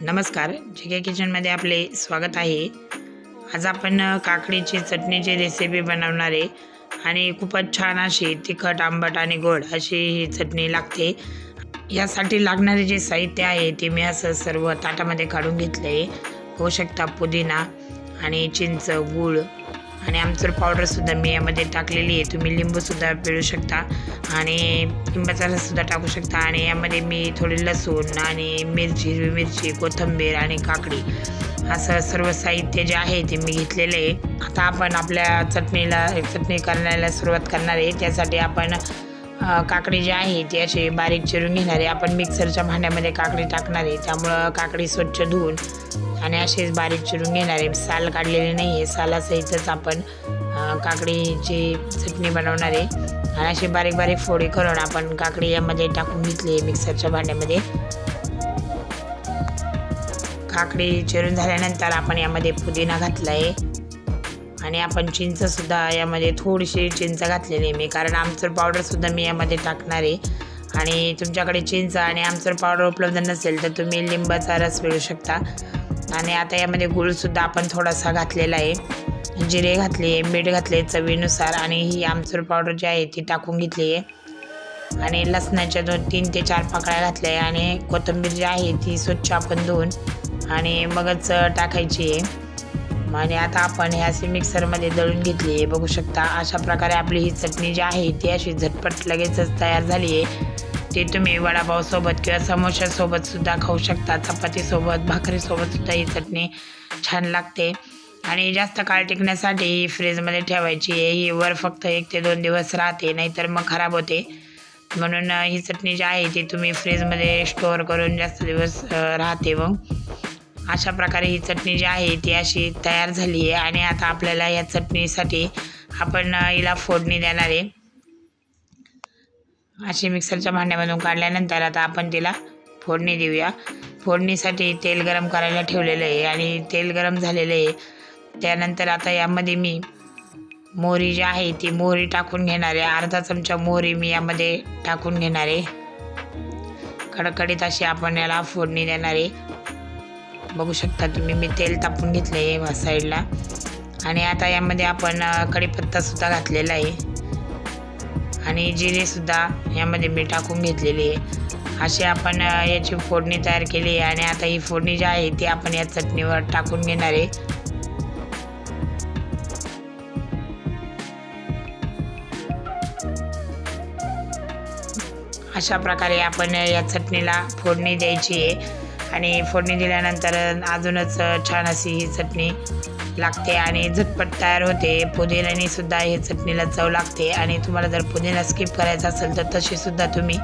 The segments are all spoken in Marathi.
नमस्कार. जे के किचनमध्ये आपले स्वागत आहे. आज आपण काकडीची चटणीची रेसिपी बनवणार आहे. आणि खूपच छान अशी तिखट आंबट आणि गोड अशी ही चटणी लागते. यासाठी लागणारे जे साहित्य आहे ते मी असं सर्व ताटामध्ये काढून घेतलं आहे होऊ शकता पुदिना आणि चिंच गूळ आणि आमचूर पावडरसुद्धा मी यामध्ये टाकलेली आहे. तुम्ही लिंबूसुद्धा पिळू शकता आणि लिंबाचा रससुद्धा टाकू शकता. आणि यामध्ये मी थोडी लसूण आणि मिरची हिरवी मिरची कोथिंबीर आणि काकडी असं सर्व साहित्य जे आहे ते मी घेतलेलं आहे. आता आपण आपल्या चटणीला चटणी करण्याला सुरुवात करणार आहे. त्यासाठी आपण काकडी जी आहे ती अशी बारीक चिरून घेणार. आहे आपण मिक्सरच्या भांड्यामध्ये काकडी टाकणार. आहे त्यामुळं काकडी स्वच्छ धुवून आणि असेच बारीक चिरून घेणार. आहे साल काढलेली नाही आहे सालासहितच आपण काकडीची चटणी बनवणार. आहे आणि अशी बारीक बारीक फोडी करून आपण काकडी यामध्ये टाकून घेतली आहे मिक्सरच्या भांड्यामध्ये. काकडी चिरून झाल्यानंतर आपण यामध्ये पुदिना घातला आहे आणि आपण चिंचसुद्धा यामध्ये थोडीशी चिंच घातलेली आहे मी कारण आमचूर पावडरसुद्धा मी यामध्ये टाकणार आहे. आणि तुमच्याकडे चिंच आणि आमचूर पावडर उपलब्ध नसेल तर तुम्ही लिंबाचा रस मिळू शकता. आणि आता यामध्ये गुळसुद्धा आपण थोडासा घातलेला आहे. जिरे घातले मीठ घातले चवीनुसार आणि ही आमचूर पावडर जी आहे ती टाकून घेतली आहे. आणि लसणाच्या दोन तीन ते चार पाकळ्या घातल्या आहे. आणि कोथिंबीर जी आहे ती स्वच्छ आपण धुवून आणि मगच टाकायची आहे. आणि आता आपण हे असे मिक्सरमध्ये दळून घेतली आहे. बघू शकता अशा प्रकारे आपली ही चटणी जी आहे ती अशी झटपट लगेचच तयार झाली आहे. ते तुम्ही वडापावसोबत किंवा समोशासोबत सुद्धा खाऊ शकता. चपातीसोबत भाकरीसोबत सुद्धा ही चटणी छान लागते. आणि जास्त काळ टिकण्यासाठी ही फ्रीजमध्ये ठेवायची आहे. ही वर फक्त एक ते दोन दिवस राहते नाहीतर मग खराब होते. म्हणून ही चटणी जी आहे ती तुम्ही फ्रीजमध्ये स्टोअर करून जास्त दिवस राहते मग. अशा प्रकारे ही चटणी जी आहे ती अशी तयार झाली आहे आणि आता आपल्याला या चटणीसाठी आपण हिला फोडणी देणार आहे. अशी मिक्सरच्या भांड्यामधून काढल्यानंतर आता आपण तिला फोडणी देऊया. फोडणीसाठी तेल गरम करायला ठेवलेलं आहे आणि तेल गरम झालेलं आहे. त्यानंतर आता यामध्ये मी मोहरी जी आहे ती मोहरी टाकून घेणार आहे. अर्धा चमचा मोहरी मी यामध्ये टाकून घेणार आहे. कडकडीत अशी आपण याला फोडणी देणार आहे. बघू शकता तुम्ही. मी तेल तापून घेतलं आहे साईडला आणि आता यामध्ये आपण अ, कढीपत्तासुद्धा घातलेला आहे. आणि जिरेसुद्धा यामध्ये मी टाकून घेतलेली आहे. अशी आपण याची फोडणी तयार केली आहे. आणि आता ही फोडणी जी आहे ती आपण या चटणीवर टाकून घेणार आहे. अशा प्रकारे आपण या चटणीला फोडणी द्यायची आहे. आणि फोडणी दिल्यानंतर अजूनच छान अशी ही चटणी लागते आणि झटपट तयार होते. पुदिन्याने सुद्धा ही चटणीला चव लागते आणि तुम्हाला जर पुदिना स्किप करायचा असेल तर तशीसुद्धा तुम्ही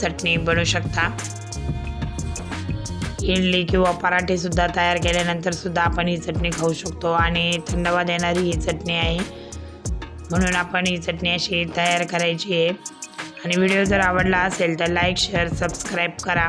चटणी बनवू शकता. इडली किंवा पराठेसुद्धा तयार केल्यानंतर सुद्धा आपण ही चटणी खाऊ शकतो आणि थंडवा देणारी ही चटणी आहे. म्हणून आपण ही चटणी अशी तयार करायची आहे. आणि व्हिडिओ जर आवडला असेल तर लाईक शेअर सबस्क्राईब करा.